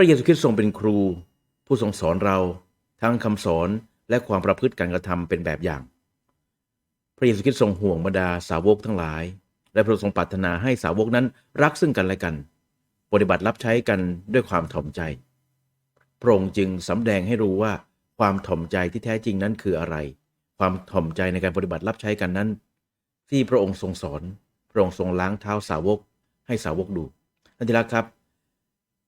ระเยซูคริสต์ทรงเป็นครู ผู้ทรงสอนเราทั้งคำสอนและความประพฤติการกระทำเป็นแบบอย่าง พระเยซูคริสต์ทรงห่วงบรรดาสาวกทั้งหลาย และพระองค์ทรงปรารถนาให้สาวกนั้นรักซึ่งกันและกัน ปฏิบัติรับใช้กันด้วยความถ่อมใจ พระองค์จึงสำแดงให้รู้ว่าความถ่อมใจที่แท้จริงนั้นคืออะไร ความถ่อมใจในการปฏิบัติรับใช้กันนั้น ที่พระองค์ทรงสอน พระองค์ทรงล้างเท้าสาวกให้สาวกดูท่านที่รักครับ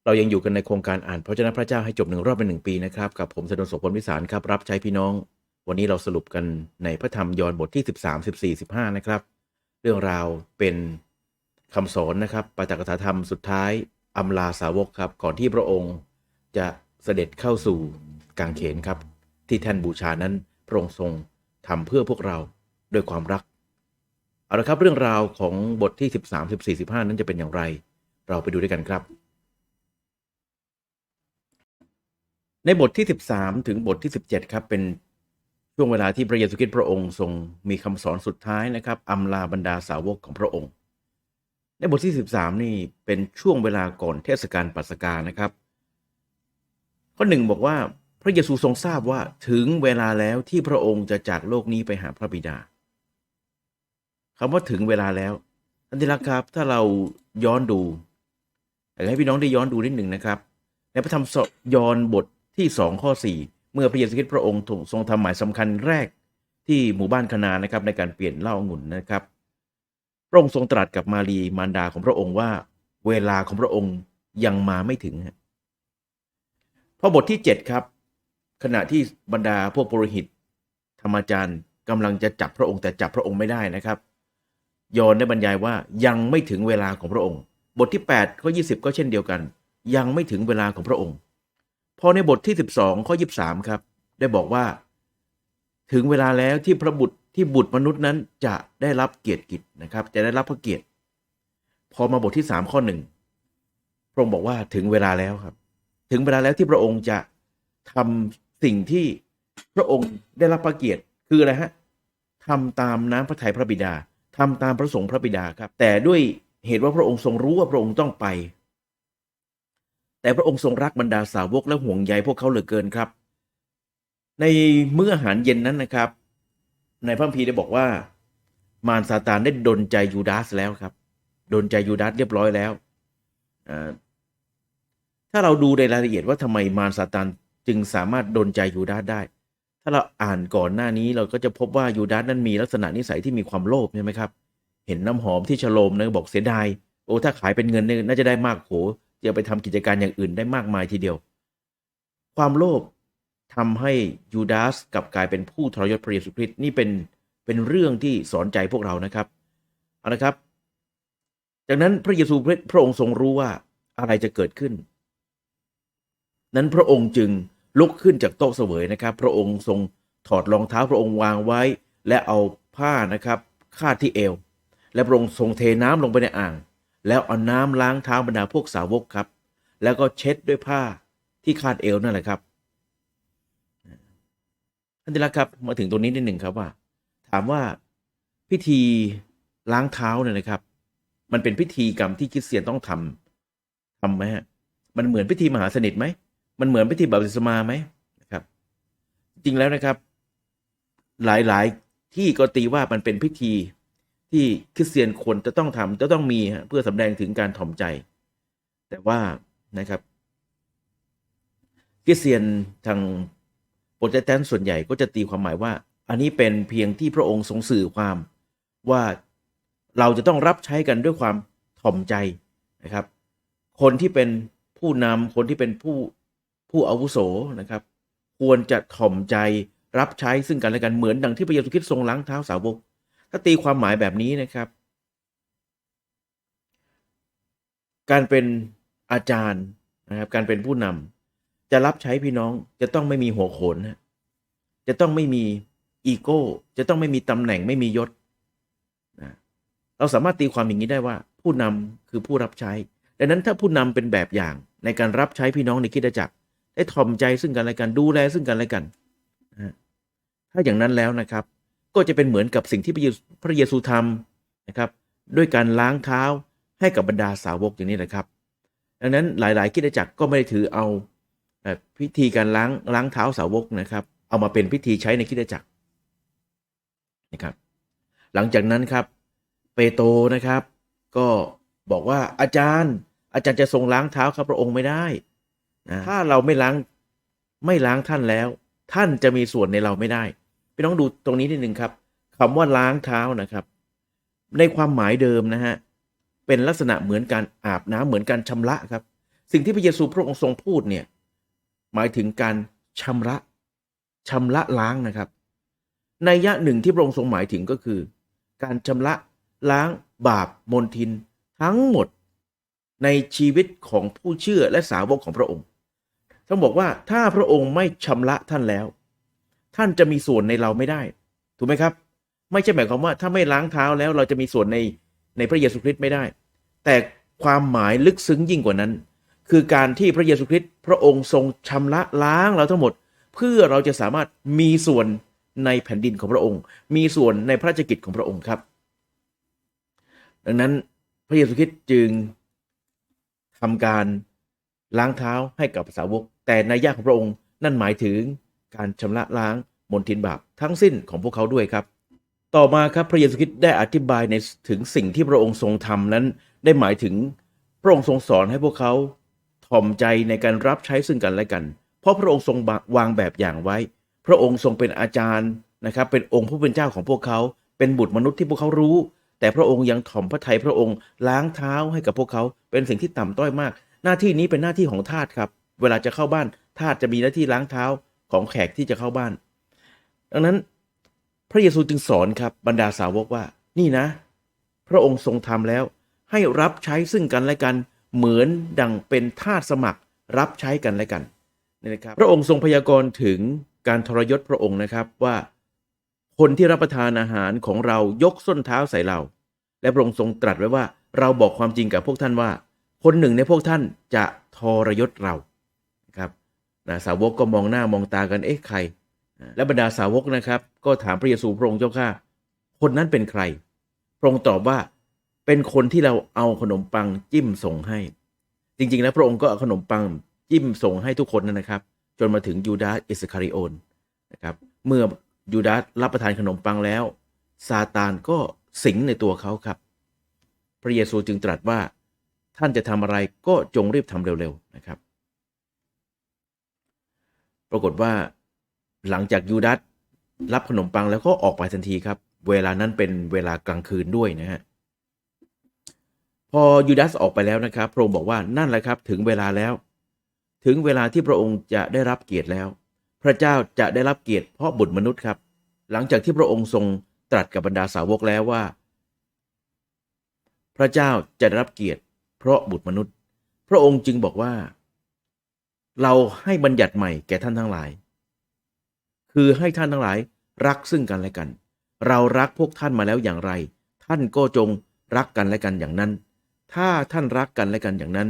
เรายังอยู่กันในโครงการอ่านพระเจ้าพระเจ้าให้จบหนึ่งรอบเป็นหนึ่งปีนะครับ กับผมสดลโสพลวิสารครับ รับใช้พี่น้อง วันนี้เราสรุปกันในพระธรรมยอห์นบทที่ 13 14 15 นะครับ เรื่องราวเป็นคำสอนนะครับปาฐกถาธรรมสุดท้ายอำลาสาวกครับ ก่อนที่พระองค์จะเสด็จเข้าสู่กางเขนครับ ที่แท่นบูชานั้นพระองค์ทรงทำเพื่อพวกเราด้วยความรักเอาละครับเรื่องราวของบทที่ 13 14 15 นั้นจะเป็นอย่างไร เราไปดูด้วยกันครับ ในบทที่ 13 ถึงบทที่ 17 ครับเป็นช่วงเวลาที่พระเยซูคริสต์พระองค์ทรงมีคำสอนสุดท้ายนะครับอำลาบรรดาสาวกของพระองค์ ในบทที่ 13 นี่เป็นช่วงเวลาก่อนเทศกาลปัสกานะครับ ข้อหนึ่งบอกว่าพระเยซูทรงทราบว่าถึงเวลาแล้วที่พระองค์จะจากโลกนี้ไปหาพระบิดาคำว่าถึงเวลาแล้วท่านที่รักครับถ้าเราย้อนดูอยากให้พี่น้องได้ย้อนดูนิดหนึ่งนะครับ ในพระธรรมยอห์นบท ที่สองข้อสี่เมื่อพระเยซูคริสต์พระองค์ทรงทำหมายสำคัญแรกที่หมู่บ้านคณานะครับในการเปลี่ยนเหล้าองุ่นนะครับ พระองค์ทรงตรัสกับมารีมารดาของพระองค์ว่า เวลาของพระองค์ยังมาไม่ถึงพอบทที่เจ็ดครับ ขณะที่บรรดาพวกปุโรหิต ธรรมจารย์กำลังจะจับพระองค์แต่จับพระองค์ไม่ได้นะครับ ยอห์นได้บรรยายว่ายังไม่ถึงเวลาของพระองค์ บทที่8ข้อ20 ก็เช่นเดียวกัน ยังไม่ถึงเวลาของพระองค์ พอในบทที่ 12 ข้อ 23 ครับ ได้บอกว่า ถึงเวลาแล้วที่พระบุตรที่บุตรมนุษย์นั้นจะได้รับเกียรติกิจนะครับ จะได้รับพระเกียรติ พอมาบทที่ 3 ข้อหนึ่งพระองค์บอกว่าถึงเวลาแล้วครับ ถึงเวลาแล้วที่พระองค์จะทำสิ่งที่พระองค์ได้รับพระเกียรติคืออะไรฮะทำตามน้ำพระทัยพระบิดาทำตามพระสงฆ์พระบิดาครับ แต่ด้วยเหตุว่าพระองค์ทรงรู้ว่าพระองค์ต้องไป แต่พระองค์ทรงรักบรรดาสาวกและห่วงใยพวกเขาเหลือเกินครับ ในมื้ออาหารเย็นนั้นนะครับ ในพระคัมภีได้บอกว่ามารซาตานได้ดนใจยูดาสแล้วครับดนใจยูดาสเรียบร้อยแล้ว ถ้าเราดูในรายละเอียดว่าทำไมมารซาตานจึงสามารถดนใจยูดาสได้ ถ้าเราอ่านก่อนหน้านี้เราก็จะพบว่ายูดาสนั้นมีลักษณะนิสัยที่มีความโลภใช่ไหมครับ เห็นน้ำหอมที่ฉโลมนะบอกเสียดายโอ้ถ้าขายเป็นเงินเนี่ยน่าจะได้มากโห จะไปทำกิจการอย่างอื่นได้มากมายทีเดียว ความโลภทำให้ยูดาสกลับกลายเป็นผู้ทรยศพระเยซูคริสต์นี่เป็นเป็นเรื่องที่สอนใจพวกเรานะครับเอาละครับ จากนั้นพระเยซูพระองค์ทรงรู้ว่าอะไรจะเกิดขึ้น นั้นพระองค์จึงลุกขึ้นจากโต๊ะเสวยนะครับ พระองค์ทรงถอดรองเท้าพระองค์วางไว้ และเอาผ้านะครับคาดที่เอว และพระองค์ทรงเทน้ำลงไปในอ่าง แล้วเอาน้ำล้างเท้าบรรดาพวกสาวกครับ แล้วก็เช็ดด้วยผ้าที่คาดเอวนั่นแหละครับท่านที่รักครับมาถึงตรงนี้นิดหนึ่งครับว่า ถามว่าพิธีล้างเท้าเนี่ยนะครับ มันเป็นพิธีกรรมที่คริสเตียนต้องทำทำไหมฮะมันเหมือนพิธีมหาสนิทไหมมันเหมือนพิธีบัพติศมาไหมนะครับ จริงแล้วนะครับ หลายๆ ที่ก็ตีว่ามันเป็นพิธี ที่คริสเตียนควรจะต้องทำจะต้องมีเพื่อสำแดงถึงการถ่อมใจ แต่ว่านะครับคริสเตียนทางโปรเตสแตนต์ส่วนใหญ่ก็จะตีความหมายว่า อันนี้เป็นเพียงที่พระองค์ทรงสื่อความว่าเราจะต้องรับใช้กันด้วยความถ่อมใจนะครับ คนที่เป็นผู้นำคนที่เป็นผู้ผู้อาวุโสนะครับ ควรจะถ่อมใจรับใช้ซึ่งกันและกันเหมือนดังที่พระเยซูคริสต์ทรงล้างเท้าสาวก ถ้าตีความหมายแบบนี้นะครับ การเป็นอาจารย์นะครับ การเป็นผู้นำจะรับใช้พี่น้องจะต้องไม่มีหัวโขนนะจะต้องไม่มีอีโก้ จะต้องไม่มีตำแหน่งไม่มียศนะเราสามารถตีความอย่างนี้ได้ว่า ผู้นำคือผู้รับใช้ ดังนั้นถ้าผู้นำเป็นแบบอย่างในการรับใช้พี่น้องในคิดจักร ได้ถ่อมใจซึ่งกันและกันดูแลซึ่งกันและกันนะถ้าอย่างนั้นแล้วนะครับ ก็จะเป็นเหมือนกับสิ่งที่พระเยซูทำนะครับ ด้วยการล้างเท้าให้กับบรรดาสาวกอย่างนี้แหละครับ ดังนั้นหลาย ๆ คิดจักรก็ไม่ได้ถือเอาพิธีการล้างล้างเท้าสาวกนะครับ เอามาเป็นพิธีใช้ในคิดจักรนะครับ หลังจากนั้นครับเปโตรนะครับ ก็บอกว่าอาจารย์อาจารย์จะทรงล้างเท้าข้าพระองค์ไม่ได้นะถ้าเราไม่ล้างไม่ล้างท่านแล้ว ท่านจะมีส่วนในเราไม่ได้ พี่น้องดูตรงนี้นิดนึงครับคำว่าล้างเท้านะครับ ในความหมายเดิมนะฮะเป็นลักษณะเหมือนการอาบน้ำเหมือนการชำระครับ สิ่งที่พระเยซูพระองค์ทรงพูดเนี่ยหมายถึงการชำระชำระล้างนะครับ ในยะหนึ่งที่พระองค์ทรงหมายถึงก็คือ การชำระล้างบาปมนทินทั้งหมดในชีวิตของผู้เชื่อและสาวกของพระองค์ต้องบอกว่าถ้าพระองค์ไม่ชำระท่านแล้ว ท่านจะมีส่วนในเราไม่ได้ ถูกไหมครับ ไม่ใช่หมายความว่าถ้าไม่ล้างเท้าแล้วเราจะมีส่วนในในพระเยซูคริสต์ไม่ได้ แต่ความหมายลึกซึ้งยิ่งกว่านั้น คือการที่พระเยซูคริสต์พระองค์ทรงชำระล้างเราทั้งหมด เพื่อเราจะสามารถมีส่วนในแผ่นดินของพระองค์ มีส่วนในพระราชกิจของพระองค์ครับ ดังนั้นพระเยซูคริสต์จึงทำการล้างเท้าให้กับสาวก แต่ในยะของพระองค์นั่นหมายถึง การชำระล้างมลทินบาปทั้งสิ้นของพวกเขาด้วยครับ ต่อมาครับพระเยซูคริสต์ได้อธิบายในถึงสิ่งที่พระองค์ทรงทำนั้นได้หมายถึงพระองค์ทรงสอนให้พวกเขาถ่อมใจในการรับใช้ซึ่งกันและกัน เพราะพระองค์ทรงวางแบบอย่างไว้ พระองค์ทรงเป็นอาจารย์นะครับ เป็นองค์ผู้เป็นเจ้าของพวกเขา เป็นบุตรมนุษย์ที่พวกเขารู้ แต่พระองค์ยังถ่อมพระทัยพระองค์ล้างเท้าให้กับพวกเขาเป็นสิ่งที่ต่ำต้อยมาก หน้าที่นี้เป็นหน้าที่ของทาสครับ เวลาจะเข้าบ้านทาสจะมีหน้าที่ล้างเท้า ของแขกที่จะเข้าบ้าน ดังนั้นพระเยซูจึงสอนครับบรรดาสาวกว่า นี่นะ พระองค์ทรงทำแล้ว ให้รับใช้ซึ่งกันและกัน เหมือนดังเป็นทาสสมัครรับใช้กันและกันนี่นะครับพระองค์ทรงพยากรณ์ถึงการทรยศพระองค์นะครับว่าคนที่รับประทานอาหารของเรายกส้นเท้าใส่เรา และพระองค์ทรงตรัสไว้ว่า เราบอกความจริงกับพวกท่านว่า คนหนึ่งในพวกท่านจะทรยศเรา นะสาวกก็มองหน้ามองตากันเอ๊ะใคร และบรรดาสาวกนะครับ ก็ถามพระเยซูพระองค์เจ้าข้าคนนั้นเป็นใคร พระองค์ตอบว่าเป็นคนที่เราเอาขนมปังจิ้มส่งให้ จริง ๆ แล้วพระองค์ก็เอาขนมปังจิ้มส่งให้ทุกคนนั่นนะครับ จนมาถึงยูดาสอิสคาริโอนนะครับเมื่อยูดาสรับประทานขนมปังแล้วซาตานก็สิงในตัวเขาครับ พระเยซูจึงตรัสว่าท่านจะทำอะไรก็จงรีบทำเร็วๆนะครับ ปรากฏว่าหลังจากยูดาสรับขนมปังแล้วก็ออกไปทันทีครับ เวลานั้นเป็นเวลากลางคืนด้วยนะฮะพอยูดาสออกไปแล้วนะครับ พระองค์บอกว่านั่นแหละครับถึงเวลาแล้ว ถึงเวลาที่พระองค์จะได้รับเกียรติแล้ว พระเจ้าจะได้รับเกียรติเพราะบุตรมนุษย์ครับ หลังจากที่พระองค์ทรงตรัสกับบรรดาสาวกแล้วว่า พระเจ้าจะได้รับเกียรติ เพราะบุตรมนุษย์ พระองค์จึงบอกว่า เราให้บัญญัติใหม่แก่ท่านทั้งหลาย คือให้ท่านทั้งหลายรักซึ่งกันและกัน เรารักพวกท่านมาแล้วอย่างไร ท่านก็จงรักกันและกันอย่างนั้น ถ้าท่านรักกันและกันอย่างนั้น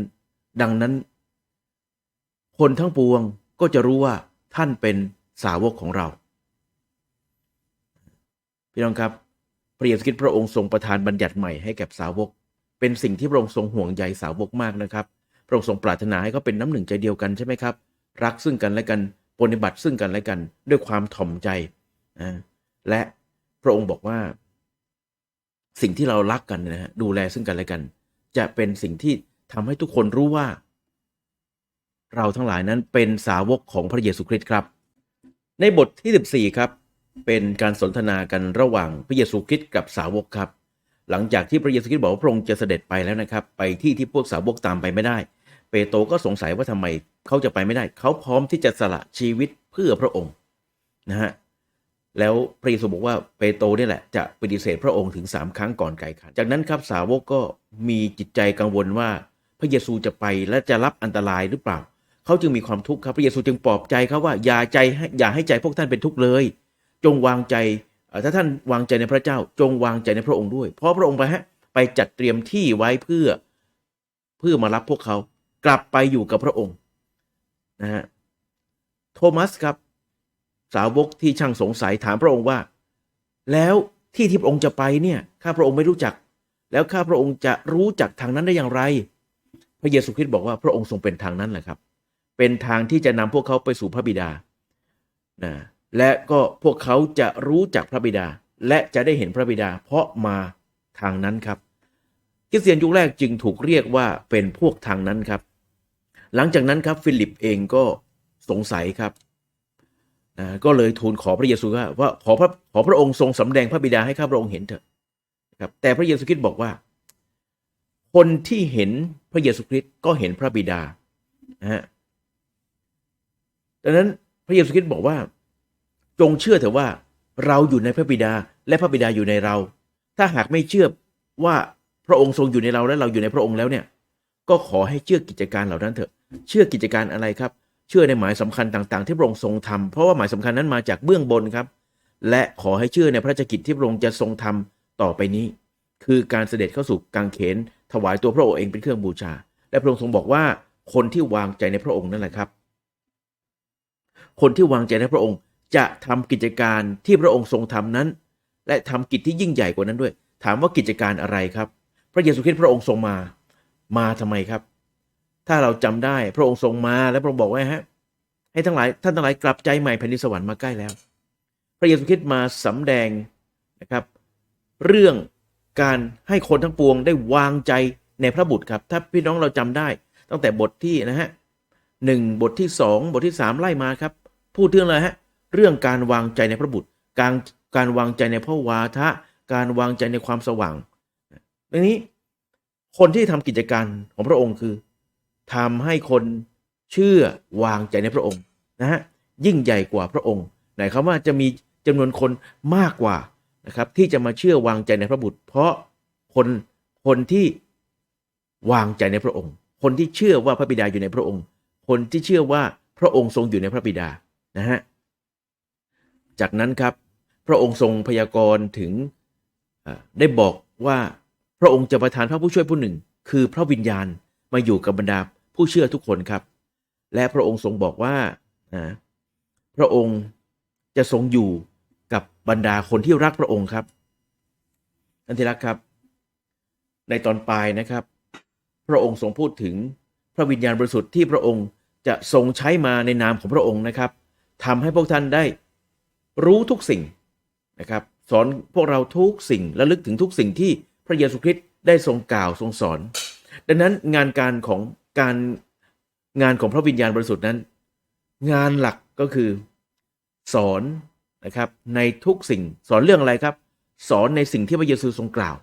ดังนั้น คนทั้งปวงก็จะรู้ว่าท่านเป็นสาวกของเรา พี่น้องครับพระเยซูคริสต์พระองค์ทรงประทานบัญญัติใหม่ให้แก่สาวก เป็นสิ่งที่พระองค์ทรงห่วงใยสาวกมากนะครับ พระองค์ทรงปรารถนาให้เขาเป็นน้ำหนึ่งใจเดียวกันใช่ไหมครับ รักซึ่งกันและกันปฏิบัติซึ่งกันและกันด้วยความถ่อมใจนะและพระองค์บอกว่า สิ่งที่เรารักกันนะฮะดูแลซึ่งกันและกัน จะเป็นสิ่งที่ทำให้ทุกคนรู้ว่า เราทั้งหลายนั้นเป็นสาวกของพระเยซูคริสต์ครับ ในบทที่ 14 ครับ เป็นการสนทนากันระหว่างพระเยซูคริสต์กับสาวกครับ หลังจากที่พระเยซูคริสต์บอกว่าพระองค์จะเสด็จไปแล้วนะครับ ไปที่ที่พวกสาวกตามไปไม่ได้ เปโตรก็สงสัยว่าทำไมเขาจะไปไม่ได้ เขาพร้อมที่จะสละชีวิตเพื่อพระองค์นะฮะแล้วพระเยซูบอกว่าเปโตรนี่แหละจะปฏิเสธพระองค์ถึง 3 ครั้งก่อนไก่ขัน จากนั้นครับสาวกก็มีจิตใจกังวลว่าพระเยซูจะไปและจะรับอันตรายหรือเปล่า เขาจึงมีความทุกข์ครับพระเยซูจึงปลอบใจเขาว่าอย่าใจให้อย่าให้ใจพวกท่านเป็นทุกข์เลย จงวางใจ ถ้าท่านวางใจในพระเจ้าจงวางใจในพระองค์ด้วย เพราะพระองค์ไปฮะไปจัดเตรียมที่ไว้เพื่อเพื่อมารับพวกเขากลับไปอยู่กับพระองค์นะฮะโทมัสครับสาวกที่ช่างสงสัยถามพระองค์ว่า แล้วที่ที่พระองค์จะไปเนี่ยข้าพระองค์ไม่รู้จัก แล้วข้าพระองค์จะรู้จักทางนั้นได้อย่างไร พระเยซูคริสต์บอกว่าพระองค์ทรงเป็นทางนั้นแหละครับ เป็นทางที่จะนำพวกเขาไปสู่พระบิดานะ และก็พวกเขาจะรู้จักพระบิดา และจะได้เห็นพระบิดาเพราะมาทางนั้นครับคริสเตียนยุคแรกจึงถูกเรียกว่าเป็นพวกทางนั้นครับ หลังจากนั้นครับฟิลิปเองก็สงสัยครับนะก็เลยทูลขอพระเยซูว่าว่าขอพระขอพระองค์ทรงสำแดงพระบิดาให้ข้าพระองค์เห็นเถอะนะครับแต่พระเยซูคริสต์บอกว่า คนที่เห็นพระเยซูคริสต์ก็เห็นพระบิดานะฮะดังนั้นพระเยซูคริสต์บอกว่า จงเชื่อเถอะว่าเราอยู่ในพระบิดาและพระบิดาอยู่ในเรา ถ้าหากไม่เชื่อว่าพระองค์ทรงอยู่ในเราและเราอยู่ในพระองค์แล้วเนี่ย ก็ขอให้เชื่อกิจการเหล่านั้นเถอะ เชื่อกิจการอะไรครับ เชื่อในหมายสำคัญต่างๆ ที่พระองค์ทรงทำเพราะว่าหมายสำคัญนั้นมาจากเบื้องบนครับ และขอให้เชื่อในพระราชกิจที่พระองค์จะทรงทำต่อไปนี้ คือการเสด็จเข้าสู่กางเขน ถวายตัวพระองค์เองเป็นเครื่องบูชา และพระองค์ทรงบอกว่าคนที่วางใจในพระองค์นั่นแหละครับ คนที่วางใจในพระองค์ จะทำกิจการที่พระองค์ทรงทำนั้น และทำกิจที่ยิ่งใหญ่กว่านั้นด้วย ถามว่ากิจการอะไรครับ พระเยซูคริสต์พระองค์ทรงมา มาทำไมครับ ถ้าเราจำได้พระองค์ทรงมาและพระองค์บอกว่าฮะให้ทั้งหลายท่านทั้งหลายกลับใจใหม่แผ่นดินสวรรค์มาใกล้แล้ว พระเยซูคริสต์มาสำแดงนะครับ เรื่องการให้คนทั้งปวงได้วางใจในพระบุตรครับ ถ้าพี่น้องเราจำได้ ตั้งแต่บทที่นะฮะหนึ่งบทที่สองบทที่สามไล่มาครับ พูดเรื่องอะไรฮะ เรื่องการวางใจในพระบุตร การการวางใจในพระวาทะ การวางใจในความสว่างดังนี้คนที่ทำกิจการของพระองค์คือทำให้คนเชื่อวางใจในพระองค์นะฮะยิ่งใหญ่กว่าพระองค์ไหมายควาว่าจะมีจำนวนคนมากกว่านะครับที่จะมาเชื่อวางใจในพระบุตร เพราะคนคนที่วางใจในพระองค์ คนที่เชื่อว่าพระบิดาอยู่ในพระองค์ คนที่เชื่อว่าพระองค์ทรงอยู่ในพระบิดานะฮะ จากนั้นครับพระองค์ทรงพยากรณ์ถึงได้บอกว่าพระองค์จะประทานพระผู้ช่วยผู้หนึ่ง คือพระวิญญาณมาอยู่กับบรรดาผู้เชื่อทุกคนครับ และพระองค์ทรงบอกว่าพระองค์จะทรงอยู่กับบรรดาคนที่รักพระองค์ครับท่านที่รักครับ ในตอนปลายนะครับ พระองค์ทรงพูดถึงพระวิญญาณบริสุทธิ์ที่พระองค์จะทรงใช้มาในนามของพระองค์นะครับทำให้พวกท่านได้ รู้ทุกสิ่งนะครับสอนพวกเราทุกสิ่งและลึกถึงทุกสิ่งที่พระเยซูคริสต์ได้ทรงกล่าวทรงสอน ดังนั้นงานการของการงานของพระวิญญาณบริสุทธิ์นั้น งานหลักก็คือสอนนะครับในทุกสิ่งสอนเรื่องอะไรครับ สอนในสิ่งที่พระเยซูทรงกล่าว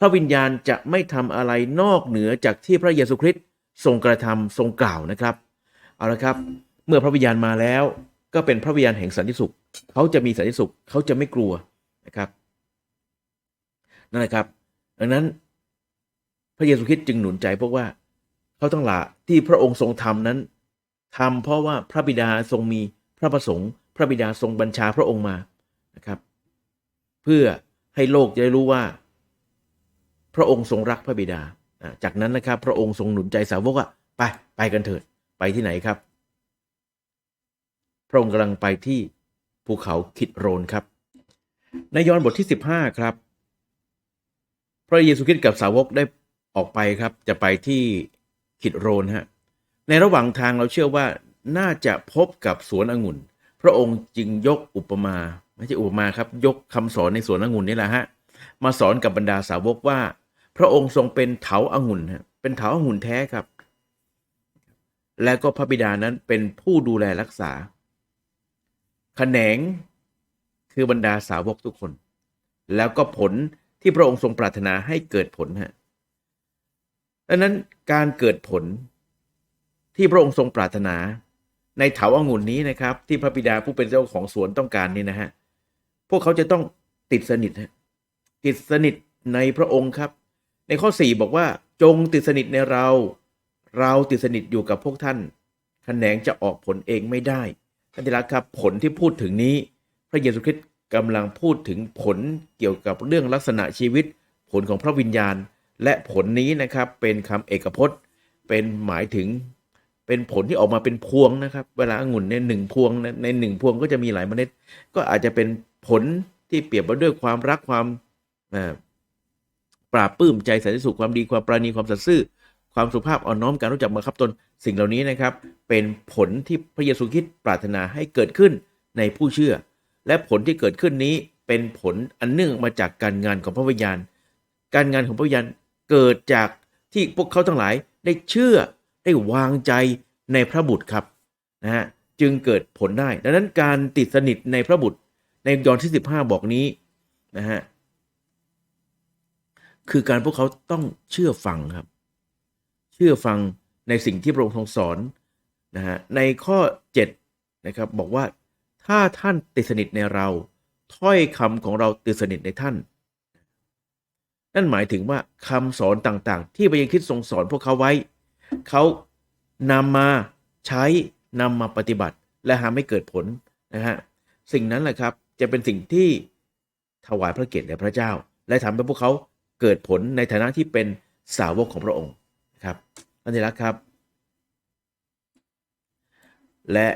พระวิญญาณจะไม่ทำอะไรนอกเหนือจากที่พระเยซูคริสต์ทรงกระทำทรงกล่าวนะครับเอาละครับ เมื่อพระวิญญาณมาแล้ว ก็เป็นพระวิญญาณแห่งสันติสุข เขาจะมีสันติสุขเขาจะไม่กลัวนะครับนั่นแหละครับดังนั้นพระเยซูคริสต์จึงหนุนใจพวกว่าเขาทั้งหลายที่พระองค์ทรงทำนั้นทำเพราะว่าพระบิดาทรงมีพระประสงค์ พระบิดาทรงบัญชาพระองค์มานะครับ เพื่อให้โลกจะได้รู้ว่า พระองค์ทรงรักพระบิดา จากนั้นนะครับ พระองค์ทรงหนุนใจสาวกว่าไปไปกันเถิดไปที่ไหนครับ พระองค์กำลังไปที่ ภูเขาคิดโรนครับ ในยอห์นบทที่ 15 ครับ พระเยซูคริสต์กับสาวกได้ออกไปครับ จะไปที่คิดโรนฮะ ในระหว่างทางเราเชื่อว่าน่าจะพบกับสวนองุ่น พระองค์จึงยกอุปมา ไม่ใช่อุปมาครับ ยกคำสอนในสวนองุ่นนี่แหละฮะ มาสอนกับบรรดาสาวกว่า พระองค์ทรงเป็นเถาอางุ่นฮะ เป็นเถาอางุ่นแท้ครับ และก็พระบิดานั้นเป็นผู้ดูแลรักษา แขนงคือบรรดาสาวกทุกคน แล้วก็ผลที่พระองค์ทรงปรารถนาให้เกิดผลฮะดังนั้นการเกิดผลที่พระองค์ทรงปรารถนาในเถาอางุ่นนี้นะครับ ที่พระบิดาผู้เป็นเจ้าของสวนต้องการนี่นะฮะพวกเขาจะต้องติดสนิทฮะติดสนิทในพระองค์ครับ ในข้อสี่บอกว่าจงติดสนิทในเรา เราติดสนิทอยู่กับพวกท่านแขนงจะออกผลเองไม่ได้ ท่านที่รักครับผลที่พูดถึงนี้ พระเยซูคริสต์กำลังพูดถึงผลเกี่ยวกับเรื่องลักษณะชีวิต ผลของพระวิญญาณ และผลนี้นะครับเป็นคำเอกพจน์ เป็นหมายถึงเป็นผลที่ออกมาเป็นพวงนะครับ เวลาองุ่นเนี่ยหนึ่งพวงในหนึ่งพวงก็จะมีหลายเมล็ด ก็อาจจะเป็นผลที่เปรียบมาด้วยความรักความปราบปื้มใจสันติสุขความดีความปราณีความสัตย์ซื่อ ความสุภาพอ่อนน้อมการรู้จักบังคับตนสิ่งเหล่านี้นะครับ เป็นผลที่พระเยซูคริสต์ปรารถนาให้เกิดขึ้นในผู้เชื่อ และผลที่เกิดขึ้นนี้เป็นผลอันเนื่องมาจากการงานของพระวิญญาณ การงานของพระวิญญาณเกิดจากที่พวกเขาทั้งหลายได้เชื่อได้วางใจในพระบุตรครับนะฮะจึงเกิดผลได้ ดังนั้นการติดสนิทในพระบุตรในยอห์นที่ 15 บอกนี้นะฮะคือการพวกเขาต้องเชื่อฟังครับ เชื่อฟังในสิ่งที่พระองค์ทรงสอนนะฮะในข้อ7นะครับบอกว่าถ้าท่านติดสนิทในเรา ถ้อยคำของเราติดสนิทในท่าน นั่นหมายถึงว่าคำสอนต่างๆ ที่พระเยซูคริสต์ทรงสอนพวกเขาไว้ เขานำมาใช้นำมาปฏิบัติ และทำให้เกิดผลนะฮะสิ่งนั้นแหละครับจะเป็นสิ่งที่ถวายพระเกียรติแด่พระเจ้า และทำให้พวกเขาเกิดผลในฐานะที่เป็นสาวกของพระองค์ ครับท่านที่รักครับ และ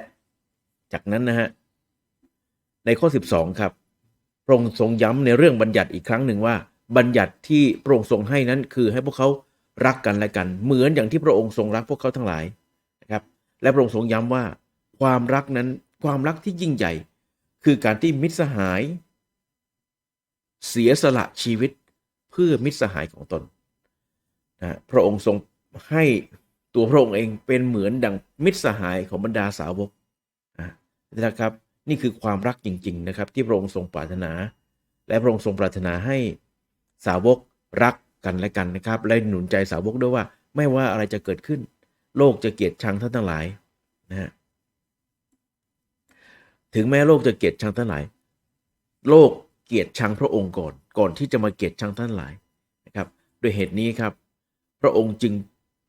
จากนั้นนะฮะในข้อ 12 ครับพระองค์ทรงย้ำในเรื่องบัญญัติอีกครั้งหนึ่งว่า บัญญัติที่พระองค์ทรงให้นั้นคือให้พวกเขารักกันและกัน เหมือนอย่างที่พระองค์ทรงรักพวกเขาทั้งหลายนะครับ และพระองค์ทรงย้ำว่า ความรักนั้นความรักที่ยิ่งใหญ่ คือการที่มิตรสหาย เสียสละชีวิตเพื่อมิตรสหายของตนนะพระองค์ทรง ให้ตัวพระองค์เองเป็นเหมือนดังมิตรสหายของบรรดาสาวกนะครับนี่คือความรักจริง ๆ นะครับ ที่พระองค์ทรงปรารถนา และพระองค์ทรงปรารถนาให้สาวกรักกันและกันนะครับ และหนุนใจสาวกด้วยว่า ไม่ว่าอะไรจะเกิดขึ้น โลกจะเกลียดชังท่านทั้งหลายนะฮะถึงแม้โลกจะเกลียดชังท่านหลาย โลกเกลียดชังพระองค์ก่อน ก่อนที่จะมาเกลียดชังท่านหลายนะครับด้วยเหตุนี้ครับ พระองค์จึง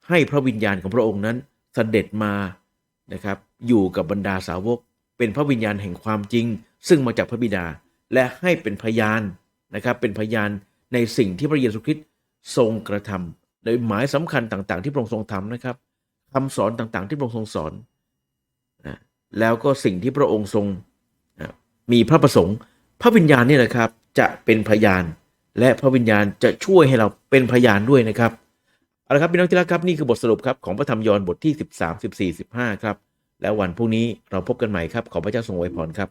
ให้พระวิญญาณของพระองค์นั้นเสด็จมานะครับอยู่กับบรรดาสาวก เป็นพระวิญญาณแห่งความจริง ซึ่งมาจากพระบิดาและให้เป็นพยานนะครับเป็นพยานในสิ่งที่พระเยซูคริสต์ทรงกระทำโดยหมายสำคัญต่างๆ ที่พระองค์ทรงทำนะครับคำสอนต่างๆ ที่พระองค์ทรงสอนนะแล้วก็สิ่งที่พระองค์ทรงนะมีพระประสงค์ พระวิญญาณนี่แหละครับจะเป็นพยาน และพระวิญญาณจะช่วยให้เราเป็นพยานด้วยนะครับ เอาละครับพี่น้องที่รักครับนี่คือบทสรุปครับของพระธรรมยอห์นบทที่ 13 14 15 ครับ แล้ววันพรุ่งนี้เราพบกันใหม่ครับ ขอพระเจ้าทรงอวยพรครับ